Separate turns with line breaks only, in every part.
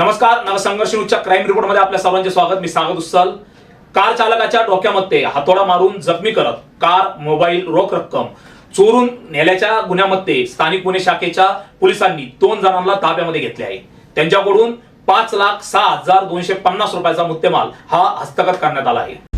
नमस्कार नवसंघर्ष न्यूजच्या क्राईम रिपोर्टमध्ये आपल्या सर्वांचे स्वागत. मी सागत उत्साल कार चालकाच्या डोक्यामध्ये हातोडा मारून जखमी करत कार मोबाईल रोख रक्कम चोरून नेल्याच्या गुन्ह्यामध्ये स्थानिक गुन्हे शाखेच्या पोलिसांनी दोन जणांना ताब्यामध्ये घेतले आहे. त्यांच्याकडून पाच लाख सहा हजार दोनशे पन्नास रुपयाचा मुद्देमाल हा हस्तगत करण्यात आला आहे.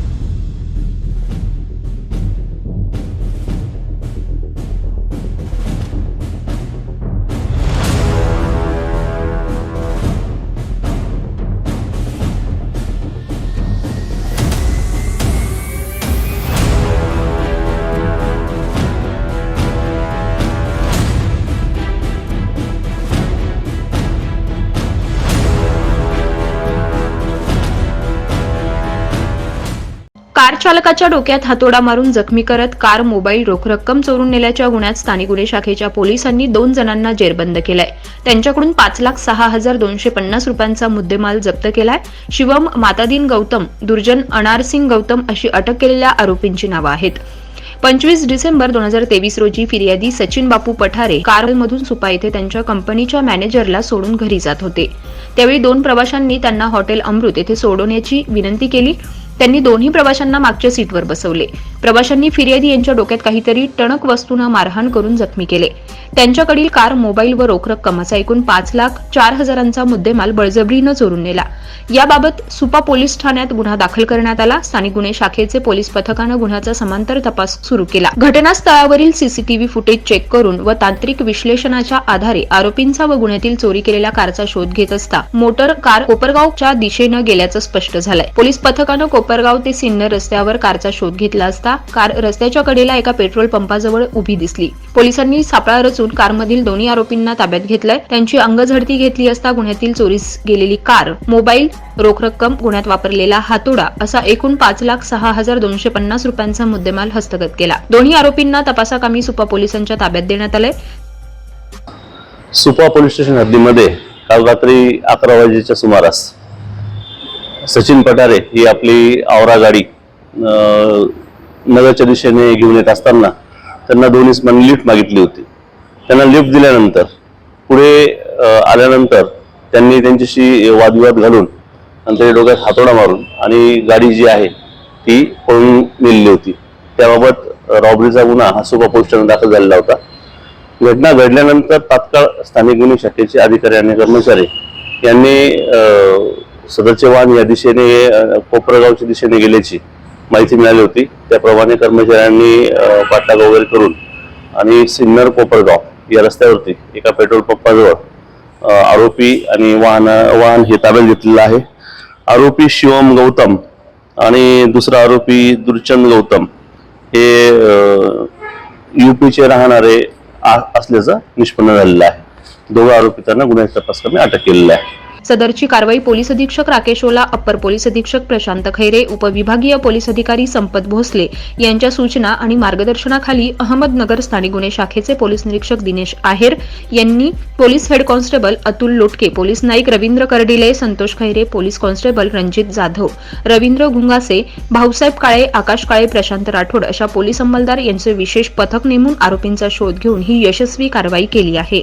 कार चालकाच्या डोक्यात हातोडा मारून जखमी करत कार मोबाईल रोख रक्कम चोरून नेल्याच्या गुन्ह्यात स्थानिक गुन्हे शाखेच्या पोलिसांनी दोन जणांना जेरबंद केलाय. त्यांच्याकडून पाच लाख सहा हजार दोनशे पन्नास रुपयांचा मुद्देमाल जप्त केलाय. शिवम मातादीन गौतम दुर्जन अनारसिंग गौतम अशी अटक केलेल्या आरोपींची नावं आहेत. पंचवीस डिसेंबर दोन हजार तेवीस रोजी फिर्यादी सचिन बापू पठारे कारमधून सुपा येथे त्यांच्या कंपनीच्या मॅनेजरला सोडून घरी जात होते. त्यावेळी दोन प्रवाशांनी त्यांना हॉटेल अमृत येथे सोडवण्याची विनंती केली. त्यांनी दोन्ही प्रवाशांना मागच्या सीटवर बसवले. प्रवाशांनी फिर्यादी यांच्या डोक्यात काहीतरी टणक वस्तूनं मारहाण करून जखमी केले. त्यांच्याकडील कार मोबाईल व रोख रक्कमाचा एकूण पाच लाख चार हजारांचा मुद्देमाल बळजबरीनं चोरून नेला. याबाबत सुपा पोलीस ठाण्यात गुन्हा दाखल करण्यात आला. स्थानिक गुन्हे शाखेचे पोलीस पथकानं गुन्ह्याचा समांतर तपास सुरू केला. घटनास्थळावरील सीसीटीव्ही फुटेज चेक करून व तांत्रिक विश्लेषणाच्या आधारे आरोपींचा व गुन्ह्यातील चोरी केलेल्या कारचा शोध घेत असता मोटर कार कोपरगावच्या दिशेनं गेल्याचं स्पष्ट झालंय. पोलीस पथकानं कोपरगाव ते सिन्नर रस्त्यावर कारचा शोध घेतला असता कार रस्त्याच्या कडेला एका पेट्रोल पंपाजवळ उभी दिसली. पोलिसांनी सापळा रचून कारमधील दोन्ही आरोपींना ताब्यात घेतलंय. त्यांची अंगझडती घेतली असता गुन्ह्यातील चोरीस गेलेली कार मोबाईल रोख रक्कम गुन्ह्यात वापरलेला हातोडा असा एकूण पाच लाख सहा हजार दोनशे पन्नास रुपयांचा मुद्देमाल हस्तगत केला. दोन्ही आरोपींना तपासाकामी सुपा पोलिसांच्या ताब्यात देण्यात आलंय.
सुपा पोलीस स्टेशन हद्दीमध्ये काल रात्री अकरा वाजेच्या सुमारास सचिन पठारे ही आपली आवरा गाडी नगरच्या दिशेने घेऊन येत असताना त्यांना दोन इस्मांनी लिफ्ट मागितली होती. त्यांना लिफ्ट दिल्यानंतर पुढे आल्यानंतर त्यांनी त्यांच्याशी वादविवाद घालून आणि त्याच्या डोक्यात हातोडा मारून आणि गाडी जी आहे ती पळून नेलेली होती. त्याबाबत रॉबरीचा गुन्हा हा सुपा पोलीस दाखल झालेला होता. घटना घडल्यानंतर तात्काळ स्थानिक गुन्हे शाखेचे अधिकारी आणि कर्मचारी यांनी सदरचे वाहन या दिशेने कोपरगावच्या दिशेने गेल्याची माहिती मिळाली होती. त्याप्रमाणे कर्मचाऱ्यांनी पाठलाग वगैरे करून आणि सिन्नर कोपरगाव या रस्त्यावरती एका पेट्रोल पंपाजवळ आरोपी आणि वाहन वाहन हे ताब्यात घेतलेलं आहे. आरोपी शिवम गौतम आणि दुसरा आरोपी दुर्चंद गौतम हे युपीचे राहणारे आ- असल्याचं निष्पन्न झालेलं आहे. दोघं आरोपितांना गुन्ह्याच्या तपास अटक केलेला आहे.
सदरची कारवाई पोलीस अधीक्षक राकेश ओला अप्पर पोलीस अधीक्षक प्रशांत खैरे उपविभागीय पोलीस अधिकारी संपत भोसले यांच्या सूचना आणि मार्गदर्शनाखाली अहमदनगर स्थानिक गुन्हे शाखेचे पोलीस निरीक्षक दिनेश आहेर यांनी police head constable Atul Lotke police naik Ravindra Karadile Santosh Khaire police constable Ranjit Jadhav Ravindra Gungase Bhausaheb Kale Akash Kale Prashant Rathod अशा पोलीस अंमलदार यांचे विशेष पथक नेमून आरोपींचा शोध घेऊन ही यशस्वी कारवाई केली आहे.